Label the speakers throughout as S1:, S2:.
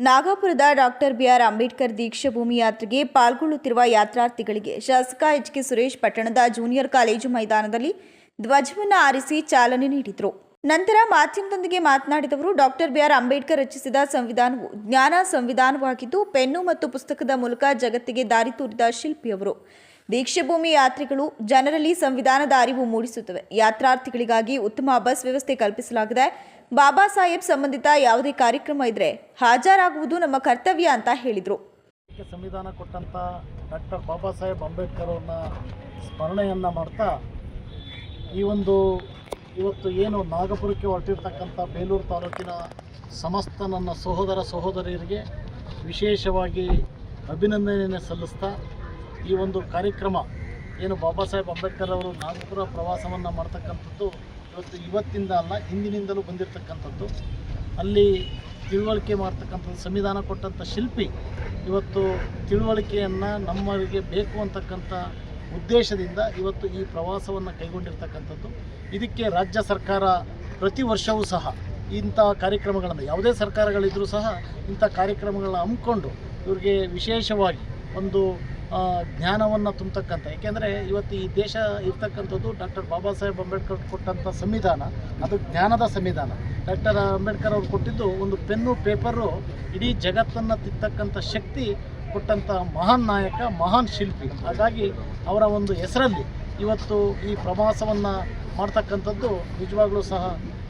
S1: ನಾಗಪುರದ doctor B R Ambedkar Deekshabhoomi ಯಾತ್ರೆಗೆ ಪಾಲ್ಗೊಳ್ಳುತ್ತಿರುವ ಯಾತ್ರಾರ್ಥಿಗಳಿಗೆ ಶಾಸಕ ಎಚ್ ಕೆ ಸುರೇಶ್ ಪಟ್ಟಣದ ಜೂನಿಯರ್ ಕಾಲೇಜು ಮೈದಾನದಲ್ಲಿ ಧ್ವಜವನ್ನು ಆರಿಸಿ ಚಾಲನೆ ನೀಡಿದರು. ನಂತರ ಮಾಧ್ಯಮದೊಂದಿಗೆ ಮಾತನಾಡಿದವರು, ಡಾಕ್ಟರ್ ಬಿಆರ್ ಅಂಬೇಡ್ಕರ್ ರಚಿಸಿದ ಸಂವಿಧಾನವು ಜ್ಞಾನ ಸಂವಿಧಾನವಾಗಿದ್ದು, ಪೆನ್ನು ಮತ್ತು ಪುಸ್ತಕದ ಮೂಲಕ ಜಗತ್ತಿಗೆ ದಾರಿ ತೋರಿದ ಶಿಲ್ಪಿಯವರು ದೀಕ್ಷಾಭೂಮಿ ಯಾತ್ರಿಗಳು ಜನರಲ್ಲಿ ಸಂವಿಧಾನದ ಅರಿವು ಮೂಡಿಸುತ್ತವೆ. ಯಾತ್ರಾರ್ಥಿಗಳಿಗಾಗಿ ಉತ್ತಮ ಬಸ್ ವ್ಯವಸ್ಥೆ ಕಲ್ಪಿಸಲಾಗಿದೆ. ಬಾಬಾ ಸಾಹೇಬ್ ಸಂಬಂಧಿತ ಯಾವುದೇ ಕಾರ್ಯಕ್ರಮ ಇದ್ರೆ ಹಾಜರಾಗುವುದು ನಮ್ಮ ಕರ್ತವ್ಯ ಅಂತ ಹೇಳಿದರು.
S2: ಸಂವಿಧಾನ ಕೊಟ್ಟಂತ ಡಾಕ್ಟರ್ ಬಾಬಾ ಸಾಹೇಬ್ ಅಂಬೇಡ್ಕರ್ ಅವ್ರನ್ನ ಸ್ಮರಣೆಯನ್ನ ಮಾಡ್ತಾ ಈ ಒಂದು ಇವತ್ತು ಏನು ನಾಗಪುರಕ್ಕೆ ಹೊರಟಿರ್ತಕ್ಕಂಥ ಬೇಲೂರು ತಾಲೂಕಿನ ಸಮಸ್ತ ನನ್ನ ಸಹೋದರ ಸಹೋದರಿಯರಿಗೆ ವಿಶೇಷವಾಗಿ ಅಭಿನಂದನೆಯನ್ನು ಸಲ್ಲಿಸ್ತಾ ಈ ಒಂದು ಕಾರ್ಯಕ್ರಮ ಏನು ಬಾಬಾ ಸಾಹೇಬ್ ಅಂಬೇಡ್ಕರ್ ಅವರು ನಾಗಪುರ ಪ್ರವಾಸವನ್ನು ಮಾಡ್ತಕ್ಕಂಥದ್ದು ಇವತ್ತು ಇವತ್ತಿಂದ ಅಲ್ಲ, ಹಿಂದಿನಿಂದಲೂ ಬಂದಿರತಕ್ಕಂಥದ್ದು. ಅಲ್ಲಿ ತಿಳುವಳಿಕೆ ಮಾಡ್ತಕ್ಕಂಥದ್ದು, ಸಂವಿಧಾನ ಕೊಟ್ಟಂಥ ಶಿಲ್ಪಿ ಇವತ್ತು ತಿಳುವಳಿಕೆಯನ್ನು ನಮ್ಮವರಿಗೆ ಬೇಕು ಅಂತಕ್ಕಂಥ ಉದ್ದೇಶದಿಂದ ಇವತ್ತು ಈ ಪ್ರವಾಸವನ್ನು ಕೈಗೊಂಡಿರ್ತಕ್ಕಂಥದ್ದು. ಇದಕ್ಕೆ ರಾಜ್ಯ ಸರ್ಕಾರ ಪ್ರತಿ ವರ್ಷವೂ ಸಹ ಇಂಥ ಕಾರ್ಯಕ್ರಮಗಳನ್ನು, ಯಾವುದೇ ಸರ್ಕಾರಗಳಿದ್ದರೂ ಸಹ ಇಂಥ ಕಾರ್ಯಕ್ರಮಗಳನ್ನ ಹಮ್ಮಿಕೊಂಡು ಇವ್ರಿಗೆ ವಿಶೇಷವಾಗಿ ಒಂದು ಜ್ಞಾನವನ್ನು ತುಂಬತಕ್ಕಂಥ ಏಕೆಂದರೆ ಇವತ್ತು ಈ ದೇಶ ಇರ್ತಕ್ಕಂಥದ್ದು ಡಾಕ್ಟರ್ ಬಾಬಾ ಸಾಹೇಬ್ ಅಂಬೇಡ್ಕರ್ ಕೊಟ್ಟಂಥ ಸಂವಿಧಾನ, ಅದು ಜ್ಞಾನದ ಸಂವಿಧಾನ. ಡಾಕ್ಟರ್ ಅಂಬೇಡ್ಕರ್ ಅವರು ಕೊಟ್ಟಿದ್ದು ಒಂದು ಪೆನ್ನು, ಪೇಪರು, ಇಡೀ ಜಗತ್ತನ್ನು ತಿತ್ತಕ್ಕಂಥ ಶಕ್ತಿ ಕೊಟ್ಟಂಥ ಮಹಾನ್ ನಾಯಕ, ಮಹಾನ್ ಶಿಲ್ಪಿ. ಹಾಗಾಗಿ ಅವರ ಒಂದು ಹೆಸರಲ್ಲಿ ಇವತ್ತು ಈ ಪ್ರವಾಸವನ್ನು ಮಾಡ್ತಕ್ಕಂಥದ್ದು ನಿಜವಾಗ್ಲೂ ಸಹ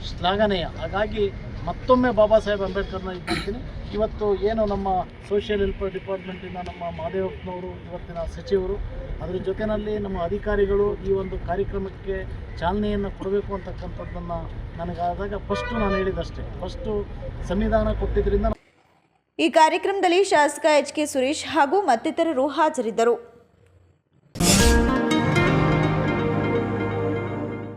S2: ಶ್ಲಾಘನೀಯ. ಹಾಗಾಗಿ ಮತ್ತೊಮ್ಮೆ ಬಾಬಾ ಸಾಹೇಬ್ ಅಂಬೇಡ್ಕರ್ನ ಇಟ್ಟಿರ್ತೀನಿ. ಇವತ್ತು ಏನು ನಮ್ಮ ಸೋಷಿಯಲ್ ವೆಲ್ಫೇರ್ ಡಿಪಾರ್ಟ್ಮೆಂಟಿನ ನಮ್ಮ ಮಹದೇವಪ್ಪನವರು ಇವತ್ತಿನ ಸಚಿವರು, ಅದರ ಜೊತೆಯಲ್ಲಿ ನಮ್ಮ ಅಧಿಕಾರಿಗಳು ಈ ಒಂದು ಕಾರ್ಯಕ್ರಮಕ್ಕೆ ಚಾಲನೆಯನ್ನು ಕೊಡಬೇಕು ಅಂತಕ್ಕಂಥದ್ದನ್ನು ನನಗಾದಾಗ ಫಸ್ಟು ನಾನು ಹೇಳಿದಷ್ಟೇ. ಫಸ್ಟು ಸಂವಿಧಾನ ಕೊಟ್ಟಿದ್ದರಿಂದ
S1: ಈ ಕಾರ್ಯಕ್ರಮದಲ್ಲಿ ಶಾಸಕ ಎಚ್ ಕೆ ಸುರೇಶ್ ಹಾಗೂ ಮತ್ತಿತರರು ಹಾಜರಿದ್ದರು.